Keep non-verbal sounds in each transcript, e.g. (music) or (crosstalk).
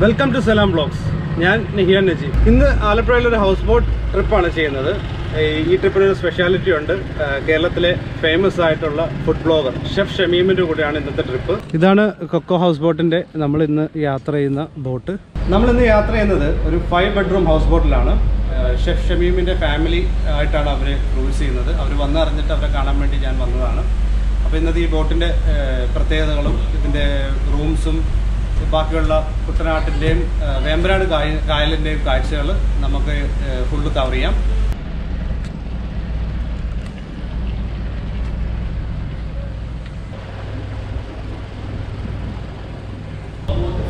Welcome to Salam blogs. ഞാൻ നിഹിയ നജി ഇന്ന് ആലപ്പുഴയിൽ ഒരു ഹൗസ് ബോട്ട് ട്രിപ്പാണ് ചെയ്യുന്നത്. ഈ- ട്രിപ്പിനൊരു സ്പെഷ്യാലിറ്റി ഉണ്ട്. കേരളത്തിലെ ഫേമസ് ആയിട്ടുള്ള ഫുഡ് ബ്ലോഗർ ഷെഫ് ഷമീമിന്റെ കൂടെയാണ് ഇന്നത്തെ ട്രിപ്പ് ഇതാണ് കൊക്കോ ഹൗസ് ബോട്ടിന്റെ നമ്മൾ ഇന്ന് യാത്ര ചെയ്യുന്ന ബോട്ട് നമ്മൾ ഇന്ന് യാത്ര ചെയ്യുന്നത് ഒരു ഫൈവ് ബെഡ്റൂം ഹൗസ് ബോട്ടിലാണ് ഷെഫ് ഷമീമിന്റെ ഫാമിലി ആയിട്ടാണ് അവർ ക്രൂസ് ചെയ്യുന്നത്. അവർ വന്നറിഞ്ഞിട്ട് അവരെ കാണാൻ വേണ്ടി ഞാൻ വന്നതാണ്. അപ്പോൾ ഇന്നത്തെ ഈ ബോട്ടിന്റെ പ്രത്യേകതകളും ഇതിന്റെ റൂംസും ബാക്കിയുള്ള കുട്ടനാട്ടിന്റെയും വേമ്പനാട് കായ കായലിന്റെയും കാഴ്ചകൾ നമുക്ക് ഫുള്ള് കവർ ചെയ്യാം.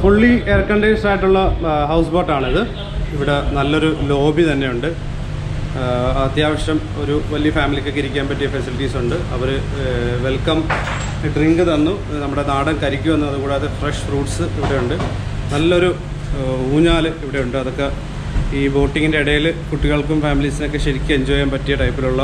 ഫുള്ളി എയർ കണ്ടീഷൻഡ് ആയിട്ടുള്ള ഹൗസ് ബോട്ടാണിത് ഇവിടെ നല്ലൊരു ലോബി തന്നെയുണ്ട്. അത്യാവശ്യം ഒരു വലിയ ഫാമിലിക്കൊക്കെ ഇരിക്കാൻ പറ്റിയ ഫെസിലിറ്റീസ് ഉണ്ട്. അവർ വെൽക്കം ഡ്രിങ്ക് തന്നു. നമ്മുടെ നാടൻ കരിക്കു വന്നു അതുകൂടാതെ ഫ്രഷ് ഫ്രൂട്ട്സ് ഇവിടെയുണ്ട് നല്ലൊരു ഊഞ്ഞാൽ ഇവിടെയുണ്ട് അതൊക്കെ ഈ ബോട്ടിങ്ങിന്റെ ഇടയിൽ കുട്ടികൾക്കും ഫാമിലീസിനൊക്കെ ശരിക്കും എൻജോയ് ചെയ്യാൻ പറ്റിയ ടൈപ്പിലുള്ള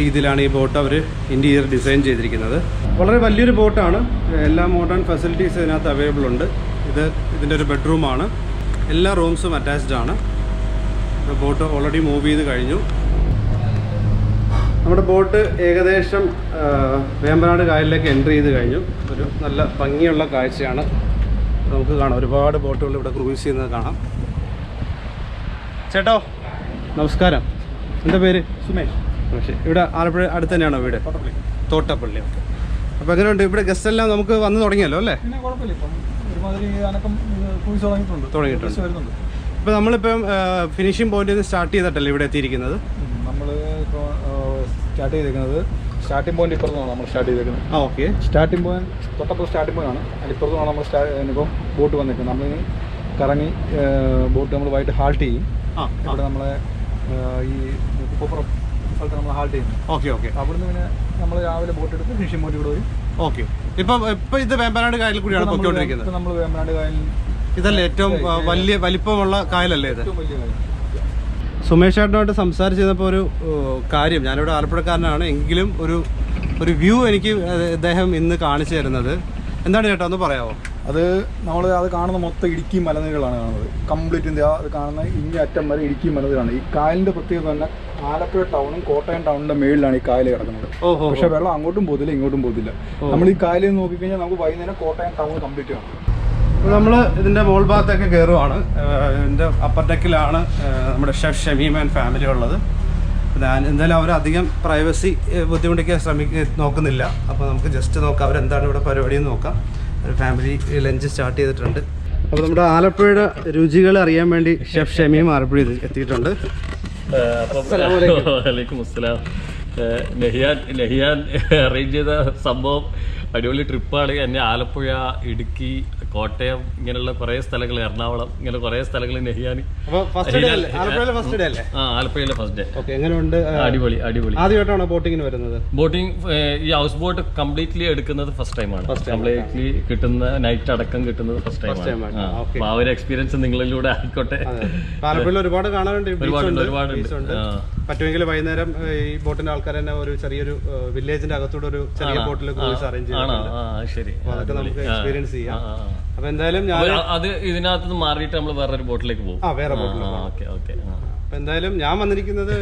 രീതിയിലാണ് ഈ ബോട്ട് അവർ ഇന്റീരിയർ ഡിസൈൻ ചെയ്തിരിക്കുന്നത്. വളരെ വലിയൊരു ബോട്ടാണ്. എല്ലാ മോഡേൺ ഫെസിലിറ്റീസ് ഇതിനകത്ത് അവൈലബിൾ ഉണ്ട്. ഇത് ഇതിന്റെ ഒരു ബെഡ്റൂമാണ് എല്ലാ റൂംസും അറ്റാച്ച്ഡ് ആണ്. ബോട്ട് ഓൾറെഡി മൂവ് ചെയ്ത് കഴിഞ്ഞു. നമ്മുടെ ബോട്ട് ഏകദേശം വേമ്പനാട് കായലിലേക്ക് എൻട്രി ചെയ്ത് കഴിഞ്ഞു. ഒരു നല്ല ഭംഗിയുള്ള കാഴ്ചയാണ്. നമുക്ക് കാണാം. ഒരുപാട് ബോട്ടുകൾ ഇവിടെ ക്രൂസ് ചെയ്യുന്നത് കാണാം. ചേട്ടോ നമസ്കാരം. എന്താ പേര്? സുമേഷ്. സുമേഷ്. ഇവിടെ ആലപ്പുഴ അടുത്ത് തന്നെയാണോ വീട്? തോട്ടപ്പള്ളി. ഓക്കെ. അപ്പോൾ എങ്ങനെയുണ്ട്? ഇവിടെ ഗസ്റ്റ് എല്ലാം നമുക്ക് വന്ന് തുടങ്ങിയല്ലോ അല്ലേ? തുടങ്ങിയിട്ടുണ്ട്. ഇപ്പോൾ നമ്മളിപ്പം ഫിനിഷിംഗ് പോയിന്റിൽ നിന്ന് സ്റ്റാർട്ട് ചെയ്തിട്ടല്ലേ ഇവിടെ എത്തിയിരിക്കുന്നത്? നമ്മൾ ഇപ്പോൾ സ്റ്റാർട്ട് ചെയ്തേക്കുന്നത്? സ്റ്റാർട്ടിംഗ് പോയിന്റ് ഇപ്പുറത്താണ് നമ്മൾ സ്റ്റാർട്ട് ചെയ്തേക്കുന്നത്. ആ ഓക്കെ. സ്റ്റാർട്ടിംഗ് പോയിന്റ് തൊട്ടപ്പുറം സ്റ്റാർട്ടിംഗ് പോയിന്റ് ആണ് അതിൽ ഇപ്പുറത്തുനിന്നാണ് നമ്മൾ സ്റ്റാർട്ട് ഇപ്പം ബോട്ട് വന്നിരിക്കുന്നത്. നമ്മൾ കറങ്ങി ബോട്ട് നമ്മൾ വൈകിട്ട് ഹാൾട്ട് ചെയ്യും. ആ ഇവിടെ നമ്മളെ ഈ കുപ്പപ്പുറം സ്ഥലത്ത് നമ്മൾ ഹാൾട്ട് ചെയ്യുന്നു. Okay okay. അവിടുന്ന് പിന്നെ നമ്മൾ രാവിലെ ബോട്ട് എടുത്ത് ഫിഷിംഗ് പോയിന്റ് ഇവിടെ വരും. ഓക്കെ. ഇപ്പം ഇപ്പം ഇത് വേമ്പനാട് കായലിൽ കൂടിയാണ് പൊയ്ക്കൊണ്ടിരിക്കുന്നത്. നമ്മൾ വേമ്പനാട് കായലിൽ ഇതല്ലേ ഏറ്റവും വലിയ വലിപ്പമുള്ള കായലല്ലേ ഇത്? ഏറ്റവും വലിയ കായൽ. സുമേഷ് ചേട്ടനുമായിട്ട് സംസാരിച്ചപ്പോൾ ഒരു കാര്യം. ഞാനിവിടെ ആലപ്പുഴക്കാരനാണ്. എങ്കിലും ഒരു ഒരു വ്യൂ എനിക്ക് അദ്ദേഹം ഇന്ന് കാണിച്ചു തരുന്നത്. എന്താണ് ചേട്ടാ ഒന്ന് പറയാമോ അത് നമ്മൾ അത് കാണുന്ന മൊത്തം ഇടുക്കി മലനിരകളാണ് കാണുന്നത്. കംപ്ലീറ്റ് ഇന്ത്യ അത് കാണുന്ന ഇന്ത്യ അറ്റം വരെ ഇടുക്കി മലനിരകളാണ്. ഈ കായലിന്റെ പ്രത്യേകത തന്നെ ആലപ്പുഴ ടൗണും കോട്ടയം ടൗണിന്റെ മേളിലാണ് ഈ കായൽ കിടക്കുന്നത്. പക്ഷെ വെള്ളം അങ്ങോട്ടും പോകത്തില്ല ഇങ്ങോട്ടും പോകത്തില്ല. നമ്മൾ ഈ കായലിൽ നോക്കിക്കഴിഞ്ഞാൽ നമുക്ക് വൈകുന്നേരം കോട്ടയം ടൗൺ കംപ്ലീറ്റ് കാണാം. നമ്മൾ ഇതിന്റെ മോൾ ഭാഗത്തൊക്കെ കയറുവാണ് ഇതിന്റെ അപ്പർ ഡെക്കിലാണ് നമ്മുടെ ഷെഫ് ഷമീം ആൻഡ് ഫാമിലി ഉള്ളത്. ഞാൻ എന്തായാലും അവരധികം അധികം പ്രൈവസി ബുദ്ധിമുട്ടിക്കാൻ ശ്രമിക്ക നോക്കുന്നില്ല. അപ്പോൾ നമുക്ക് ജസ്റ്റ് നോക്കാം അവരെന്താണ് ഇവിടെ പരിപാടി എന്ന് നോക്കാം. ഒരു ഫാമിലി ലഞ്ച് സ്റ്റാർട്ട് ചെയ്തിട്ടുണ്ട്. അപ്പോൾ നമ്മുടെ ആലപ്പുഴയുടെ രുചികൾ അറിയാൻ വേണ്ടി ഷെഫ് ഷമീം ആലപ്പുഴ എത്തിയിട്ടുണ്ട്. വലൈക്കും അസ്സലാം. നെഹിയാൻ നെഹിയാൻ അറേഞ്ച് ചെയ്ത സംഭവം അടിപൊളി ട്രിപ്പാണ്. എന്നെ ആലപ്പുഴ ഇടുക്കി കോട്ടയം ഇങ്ങനെയുള്ള കുറേ സ്ഥലങ്ങൾ എറണാകുളം ഇങ്ങനെ കുറേ സ്ഥലങ്ങൾ നെഹിയാൻ ആ ആലപ്പുഴയിലെ ഫസ്റ്റ് ഡേ എങ്ങനെയുണ്ട് അടിപൊളി അടിപൊളി. ആദ്യമായിട്ടാണോ ബോട്ടിങ്ങിന് വരുന്നത്? ബോട്ടിംഗ് ഈ ഹൗസ് ബോട്ട് കംപ്ലീറ്റ്ലി എടുക്കുന്നത് ഫസ്റ്റ് ടൈമാണ് കംപ്ലീറ്റ്ലി കിട്ടുന്ന നൈറ്റ് അടക്കം കിട്ടുന്നത് ഫസ്റ്റ് ടൈമാണ്. ആ, ഒരു എക്സ്പീരിയൻസ് നിങ്ങളിലൂടെ ആയിക്കോട്ടെ. ആലപ്പുഴയിൽ ഒരുപാട് കാണാനുണ്ട് ഒരുപാടുണ്ട് ഒരുപാടുണ്ട്. പറ്റുമെങ്കിൽ വൈകുന്നേരം ഈ ബോട്ടിന്റെ ആൾക്കാർ തന്നെ ഒരു ചെറിയൊരു വില്ലേജിന്റെ അകത്തൂടെ ഒരു ചെറിയ ബോട്ടിൽ ക്രൂസ് അറേഞ്ച് ശരി. അതൊക്കെ നമുക്ക് എക്സ്പീരിയൻസ് ചെയ്യാം. അപ്പൊ എന്തായാലും ഞാൻ അത് ഇതിനകത്ത് മാറിയിട്ട് നമ്മൾ വേറൊരു ബോട്ടിലേക്ക് പോകും. ആ വേറെ ബോട്ടിൽ അപ്പൊ എന്തായാലും ഞാൻ വന്നിരിക്കുന്നത്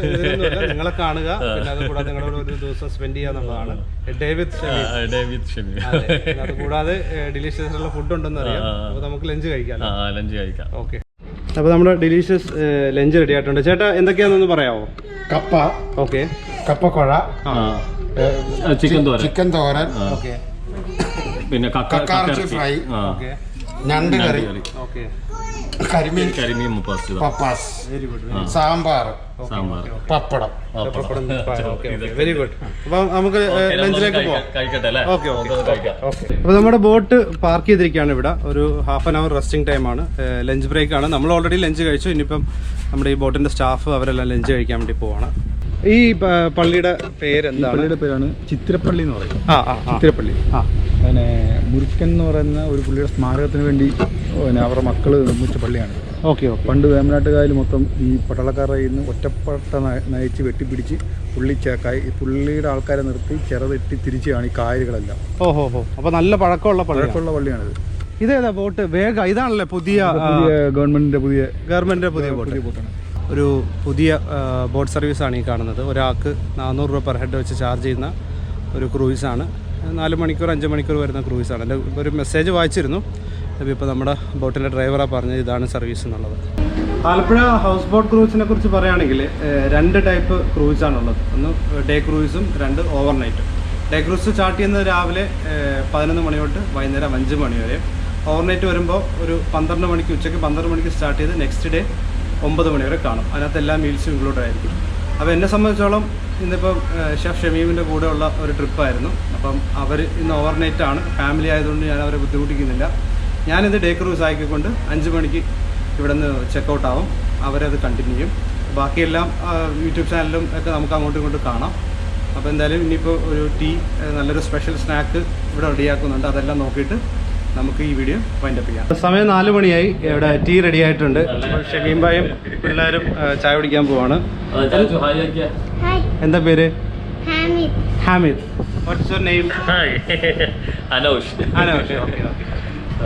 നിങ്ങളെ കാണുക. പിന്നെ അത് കൂടാതെ നിങ്ങളോട് ഒരു ദിവസം സ്പെൻഡ് ചെയ്യാന്നുള്ളതാണ് ഡേവിഡ് ഷമീം ഡേവിഡ് അതെ. കൂടാതെ ഡിലീഷ്യസ് ഫുഡ് ഉണ്ടെന്ന് അറിയാം. അപ്പൊ നമുക്ക് ലഞ്ച് കഴിക്കാം ലഞ്ച് കഴിക്കാം. ഓക്കെ. അപ്പൊ നമ്മുടെ ഡിലീഷ്യസ് ലഞ്ച് റെഡി ആയിട്ടുണ്ട്. ചേട്ടാ എന്തൊക്കെയാണെന്നൊന്ന് പറയാമോ കപ്പ. ഓക്കെ. കപ്പക്കുഴ. ചിക്കൻ തോരൻ. ചിക്കൻ തോരൻ. ഓക്കെ. പിന്നെ കക്ക കക്കാർച്ചി ഫ്രൈ. ഞണ്ട് കറി. ഓക്കെ. കരിമീൻ. കരിമീൻ മുപ്പാസ് പപ്പാസ്. Very good sambar sambar pappadam. Very good അപ്പൊ നമുക്ക് ലഞ്ചിലേക്ക് പോകാം അപ്പൊ അല്ലേ? ഓക്കെ ഓക്കെ അപ്പോൾ നമ്മുടെ ബോട്ട് പാർക്ക് ചെയ്തിരിക്കുകയാണ് ഇവിടെ. ഒരു ഹാഫ് ആൻ അവർ റെസ്റ്റിംഗ് ടൈമാണ് ലഞ്ച് ബ്രേക്ക് ആണ്. നമ്മൾ ഓൾറെഡി ലഞ്ച് കഴിച്ചു. ഇനിയിപ്പം നമ്മുടെ ഈ ബോട്ടിന്റെ സ്റ്റാഫ് അവരെല്ലാം ലഞ്ച് കഴിക്കാൻ വേണ്ടി പോവാണ്. ഈ പള്ളിയുടെ പേരെന്താണ്? പള്ളിയുടെ പേരാണ് ചിത്രപ്പള്ളി എന്ന് പറയും. ആ ആ പിന്നെ മുരുക്കൻ എന്ന് പറയുന്ന ഒരു പുള്ളിയുടെ സ്മാരകത്തിന് വേണ്ടി പിന്നെ അവരുടെ മക്കൾ നിർമ്മിച്ച പള്ളിയാണ്. Okay okay. പണ്ട് വേമ്പനാട്ടുകായൽ മൊത്തം ഈ പട്ടാളക്കാരുടെ നിന്ന് ഒറ്റപ്പെട്ട നയ- നയിച്ച് വെട്ടിപ്പിടിച്ച് പുള്ളി ചേക്കായി. ഈ പുള്ളിയുടെ ആൾക്കാരെ നിർത്തി ചെറുതെട്ടി തിരിച്ചാണ് ഈ കായലുകളെല്ലാം. ഓഹോ ഹോ അപ്പൊ അപ്പോൾ നല്ല പഴക്കമുള്ള പള്ളിയാണ് പഴക്കമുള്ള പള്ളിയാണിത്. ഇതേതാ ബോട്ട് വേഗ ഇതാണല്ലേ പുതിയ പുതിയ ഗവൺമെന്റിന്റെ പുതിയ ഗവൺമെന്റിന്റെ പുതിയ ബോട്ട് ബോട്ടാണ് ഒരു പുതിയ ബോട്ട് സർവീസാണ് ഈ കാണുന്നത്. ഒരാൾക്ക് നാനൂറ് രൂപ പെർ ഹെഡ് വെച്ച് ചാർജ് ചെയ്യുന്ന ഒരു ക്രൂയിസാണ്. നാല് മണിക്കൂർ അഞ്ച് മണിക്കൂർ വരുന്ന ക്രൂയിസാണ്. എന്റെ ഒരു മെസ്സേജ് വായിച്ചിരുന്നു. അപ്പോൾ ഇപ്പോൾ നമ്മുടെ ബോട്ടിന്റെ ഡ്രൈവറാണ് പറഞ്ഞത് ഇതാണ് സർവീസ് എന്നുള്ളത്. ആലപ്പുഴ ഹൗസ് ബോട്ട് ക്രൂയിസിനെ കുറിച്ച് പറയുകയാണെങ്കിൽ രണ്ട് ടൈപ്പ് ക്രൂയിസാണുള്ളത് ഒന്ന് ഡേ ക്രൂയിസും രണ്ട് ഓവർ നൈറ്റും ഡേ ക്രൂസ് സ്റ്റാർട്ട് ചെയ്യുന്നത് രാവിലെ പതിനൊന്ന് മണി തൊട്ട് വൈകുന്നേരം അഞ്ച് മണി വരെ ഓവർ നൈറ്റ് വരുമ്പോൾ ഒരു പന്ത്രണ്ട് മണിക്ക് ഉച്ചയ്ക്ക് പന്ത്രണ്ട് മണിക്ക് സ്റ്റാർട്ട് ചെയ്ത് നെക്സ്റ്റ് ഡേ ഒമ്പത് മണിവരെ കാണും. അതിനകത്ത് എല്ലാ മീൽസും ഇൻക്ലൂഡ് ആയിരിക്കും. അപ്പോൾ എന്നെ സംബന്ധിച്ചോളം ഇന്നിപ്പം ഷെഫ് ഷമീമിന്റെ കൂടെയുള്ള ഒരു ട്രിപ്പായിരുന്നു അപ്പം അവർ ഇന്ന് ഓവർനൈറ്റ് ആണ്. ഫാമിലി ആയതുകൊണ്ട് ഞാൻ അവരെ ബുദ്ധിമുട്ടിക്കുന്നില്ല. ഞാനിത് ഡേ ക്രൂസ് ആക്കിക്കൊണ്ട് അഞ്ച് മണിക്ക് ഇവിടെ നിന്ന് ചെക്കൗട്ട് ആവും. അവരത് കണ്ടിന്യൂ ചെയ്യും. ബാക്കിയെല്ലാം യൂട്യൂബ് ചാനലിലും ഒക്കെ നമുക്ക് അങ്ങോട്ടും ഇങ്ങോട്ടും കാണാം. അപ്പോൾ എന്തായാലും ഇനിയിപ്പോൾ ഒരു ടീ നല്ലൊരു സ്പെഷ്യൽ സ്നാക്ക് ഇവിടെ റെഡിയാക്കുന്നുണ്ട് അതെല്ലാം നോക്കിയിട്ട് നമുക്ക് ഈ വീഡിയോ വൈൻഡപ്പ് ചെയ്യാം. സമയം നാല് മണിയായി. ഇവിടെ ടീ റെഡി ആയിട്ടുണ്ട്. ഷമീം ഭായും പിള്ളേരും ചായ കുടിക്കാൻ പോവാണ്. എന്താ പേര്? Hamid. Hamid. What's your name hi. Anoush. Anosh.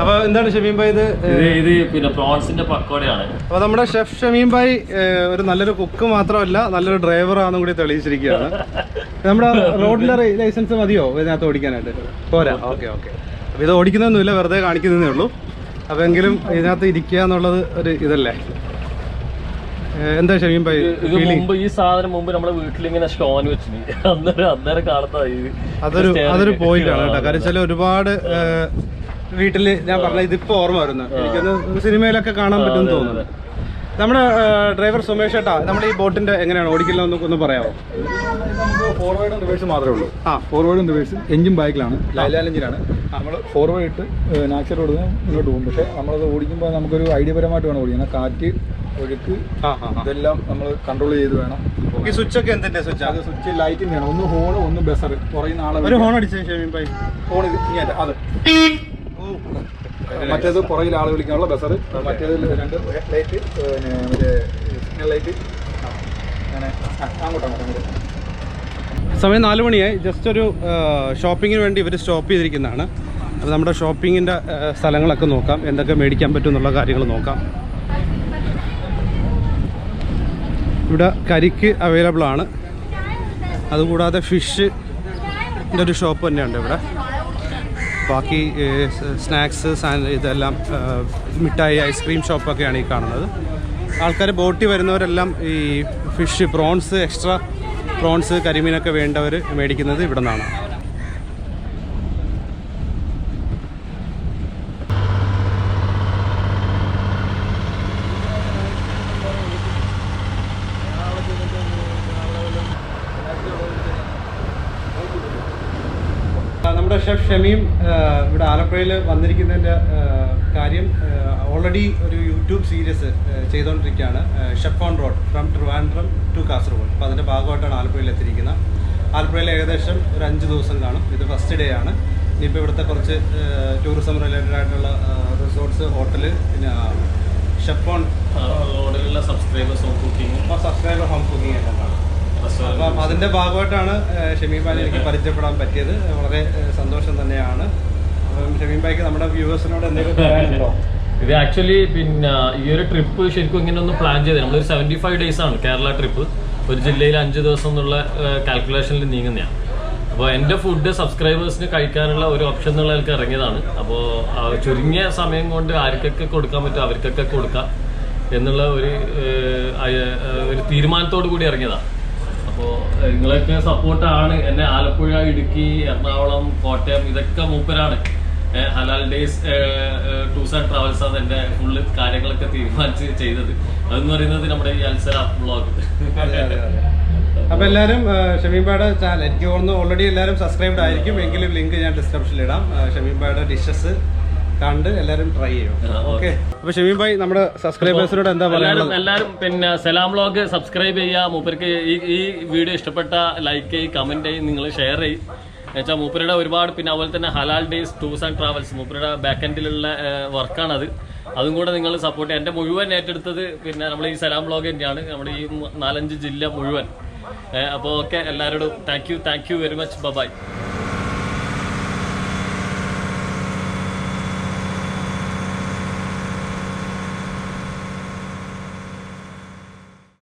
അപ്പോൾ എന്താണ് ഷമീം ഭായ് ഇത്? ഇത് ഇത് പിന്നെ പ്രോൺസിന്റെ പക്കോടയാണ്. അപ്പൊ നമ്മുടെ ഷെഫ് ഷമീം ഭായ് ഒരു നല്ലൊരു കുക്ക് മാത്രമല്ല നല്ലൊരു ഡ്രൈവർ ആണെന്നും കൂടി തെളിയിച്ചിരിക്കുകയാണ്. നമ്മുടെ റോഡിലെ ലൈസൻസ് മതിയോ ഇതിനകത്ത് ഓടിക്കാനായിട്ട്? പോരാ. ഓക്കെ ഓക്കെ അപ്പോൾ ഇത് ഓടിക്കുന്നൊന്നുമില്ല വെറുതെ കാണിക്കുന്നതേ ഉള്ളൂ. അപ്പോൾ എങ്കിലും ഇതിനകത്ത് ഇരിക്കുക എന്നുള്ളത് ഒരു ഇതല്ലേ? എന്താ ഷമീം ഭായ്? ഇത് മുമ്പ് ഈ സാധനം മുമ്പ് നമ്മളെ വീട്ടിലിങ്ങനെ വെച്ചിട്ട് അന്നേരം അന്നേരം കാണുന്ന അതൊരു അതൊരു പോയിന്റാണ് പോയിന്റ് ആണ് കേട്ടോ. കാരണം വെച്ചാൽ ഒരുപാട് വീട്ടിൽ ഞാൻ പറഞ്ഞ ഇതിപ്പോ ഓർമ്മ വരുന്നു. എനിക്കൊന്ന് സിനിമയിലൊക്കെ കാണാൻ പറ്റുമെന്ന് തോന്നുന്നു. നമ്മുടെ ഡ്രൈവർ സുമേഷ് ഏട്ടാ നമ്മുടെ ഈ ബോട്ടിന്റെ എങ്ങനെയാണ്? ഓടിക്കില്ല ഒന്ന് പറയാമോ? നമുക്ക് ഫോർവേഡും റിവേഴ്സും മാത്രമേ ഉള്ളൂ. ആ. ഫോർവേഡും റിവേഴ്സും എഞ്ചിൻ ബൈക്കിലാണ് ലൈലാൽ എഞ്ചിനാണ് നമ്മൾ ഫോർവേഡ് ഇട്ട് നാച്ചുറൽ കൊടുത്ത് മുന്നോട്ട് പോകും. പക്ഷേ നമ്മളത് ഓടിക്കുമ്പോൾ നമുക്കൊരു ഐഡിയ പരമായിട്ട് വേണം ഓടിക്കുന്നത് കാറ്റ് ഒഴുക്ക്. ഇതെല്ലാം നമ്മൾ കൺട്രോൾ ചെയ്ത് വേണം. ഈ സ്വിച്ച് ഒക്കെ എന്തിന്റെ സ്വിച്ച് അത് സ്വിച്ച് ലൈറ്റിന് ആണ് ഒന്ന് ഹോൺ ഒന്ന് ബസർ കുറയുന്ന ആളെ ഒരു ഹോൺ അടിച്ചേ ഷമീം ഭായ് ഹോൺ ഇത് അത്. മറ്റേത് പുറകിൽ ആളെ വിളിക്കാനുള്ള ബസർ മറ്റേത് രണ്ട് ലൈറ്റ് പിന്നെ മറ്റേ സിഗ്നൽ ലൈറ്റ് അങ്ങനെ. അങ്ങോട്ട്. സമയം നാല് മണിയായി. ജസ്റ്റ് ഒരു ഷോപ്പിങ്ങിന് വേണ്ടി ഇവർ സ്റ്റോപ്പ് ചെയ്തിരിക്കുന്നതാണ്. അപ്പോൾ നമ്മുടെ ഷോപ്പിങ്ങിന്റെ സ്ഥലങ്ങളൊക്കെ നോക്കാം. എന്തൊക്കെ മേടിക്കാൻ പറ്റും എന്നുള്ള കാര്യങ്ങൾ നോക്കാം. ഇവിടെ കരിക്ക് അവൈലബിൾ ആണ്. അതുകൂടാതെ ഫിഷ് ഒരു ഷോപ്പ് തന്നെയുണ്ട് ഇവിടെ. ബാക്കി സ്നാക്സ് ഇതെല്ലാം മിഠായി ഐസ്ക്രീം ഷോപ്പൊക്കെയാണ് ഈ കാണുന്നത്. ആൾക്കാർ ബോട്ടിൽ വരുന്നവരെല്ലാം ഈ ഫിഷ് പ്രോൺസ് എക്സ്ട്രാ പ്രോൺസ് കരിമീനൊക്കെ വേണ്ടവർ മേടിക്കുന്നത് ഇവിടെ നിന്നാണ് നമ്മുടെ ഷെഫ് ഷമീം ഇവിടെ ആലപ്പുഴയിൽ വന്നിരിക്കുന്നതിന്റെ കാര്യം ഓൾറെഡി ഒരു യൂട്യൂബ് സീരീസ് ചെയ്തുകൊണ്ടിരിക്കുകയാണ് chef on road from Trivandrum to Kasaragod അപ്പോൾ അതിന്റെ ഭാഗമായിട്ടാണ് ആലപ്പുഴയിൽ എത്തിയിരിക്കുന്നത്. ആലപ്പുഴയിൽ ഏകദേശം ഒരു അഞ്ച് ദിവസം കാണും. ഇത് ഫസ്റ്റ് ഡേ ആണ്. ഇനിയിപ്പോൾ ഇവിടുത്തെ കുറച്ച് ടൂറിസം റിലേറ്റഡ് ആയിട്ടുള്ള റിസോർട്ട്സ് ഹോട്ടൽ പിന്നെ ഷെഫ് ഓൺ റോഡിലുള്ള subscribers home cooking subscriber home cooking എല്ലാം കാണും. അപ്പം അതിന്റെ ഭാഗമായിട്ടാണ് ഏഹ്, ഷമീം ഭായി എനിക്ക് പരിചയപ്പെടാൻ പറ്റിയത്. വളരെ സന്തോഷം തന്നെയാണ്. അപ്പം ഷമീം ഭായിക്ക് നമ്മുടെ വ്യൂവേഴ്സിനോട് എന്തെങ്കിലും പറയാനുണ്ടോ? (laughs) ഇത് ആക്ച്വലി പിന്നെ ഈ ഒരു ട്രിപ്പ് ശരിക്കും ഇങ്ങനെ ഒന്ന് പ്ലാൻ ചെയ്തത്. നമ്മളൊരു സെവന്റി ഫൈവ് ഡേയ്സ് ആണ് കേരള ട്രിപ്പ്. ഒരു ജില്ലയിൽ അഞ്ച് ദിവസം എന്നുള്ള കാൽക്കുലേഷനിൽ നീങ്ങുന്നതാണ് അപ്പോൾ എന്റെ ഫുഡ് സബ്സ്ക്രൈബേഴ്സിന് കഴിക്കാനുള്ള ഒരു ഓപ്ഷൻ എന്നുള്ള ആൾക്ക് ഇറങ്ങിയതാണ്. അപ്പോൾ ചുരുങ്ങിയ സമയം കൊണ്ട് ആർക്കൊക്കെ കൊടുക്കാൻ പറ്റും അവർക്കൊക്കെ കൊടുക്കാം എന്നുള്ള ഒരു ഒരു തീരുമാനത്തോടു കൂടി ഇറങ്ങിയതാണ് അപ്പോൾ നിങ്ങളൊക്കെ സപ്പോർട്ടാണ്. എന്നെ ആലപ്പുഴ ഇടുക്കി എറണാകുളം കോട്ടയം ഇതൊക്കെ മൂപ്പരാണ്. ഹലാൽ ഡേയ്സ് ടൂർസ് ആൻഡ് ട്രാവൽസ് ആണ് എന്റെ ഫുള്ള് കാര്യങ്ങളൊക്കെ തീരുമാനിച്ച് ചെയ്തത്. അതെന്ന് പറയുന്നത് നമ്മുടെ ഈ അൽസല ബ്ലോഗ് അപ്പൊ എല്ലാവരും ഏഹ്, ഷമീം ഭായുടെ ചാനൽ എനിക്ക് തോന്നുന്നു ഓൾറെഡി എല്ലാവരും സബ്സ്ക്രൈബ്ഡ് ആയിരിക്കും. എങ്കിലും ലിങ്ക് ഞാൻ ഡിസ്ക്രിപ്ഷനിൽ ഇടാം. ഏഹ്, ഷമീം ഡിഷസ് കണ്ട് എല്ലാവരും ട്രൈ ചെയ്യും. ഓക്കെ അപ്പൊ ഷമീം ഭായി നമ്മുടെ സബ്സ്ക്രൈബേഴ്സിനോട് എന്താ പറയുക എല്ലാവരും പിന്നെ സലാം വ്ളോഗ് സബ്സ്ക്രൈബ് ചെയ്യുക. മൂപ്പർക്ക് ഈ ഈ വീഡിയോ ഇഷ്ടപ്പെട്ട ലൈക്ക് ചെയ്യും കമന്റ് ചെയ്യും നിങ്ങൾ ഷെയർ ചെയ്യും. എന്നുവെച്ചാൽ മൂപ്പരുടെ ഒരുപാട് പിന്നെ അതുപോലെ തന്നെ halal days tours and travels മൂപ്പരുടെ ബാക്ക് എൻഡിലുള്ള വർക്കാണത് അതും കൂടെ നിങ്ങൾ സപ്പോർട്ട് ചെയ്യുക എന്റെ മുഴുവൻ ഏറ്റെടുത്തത് പിന്നെ നമ്മൾ ഈ സലാം ബ്ലോഗ് തന്നെയാണ്. നമ്മുടെ ഈ നാലഞ്ച് ജില്ല മുഴുവൻ. അപ്പോൾ ഓക്കെ എല്ലാവരോടും thank you thank you very much bye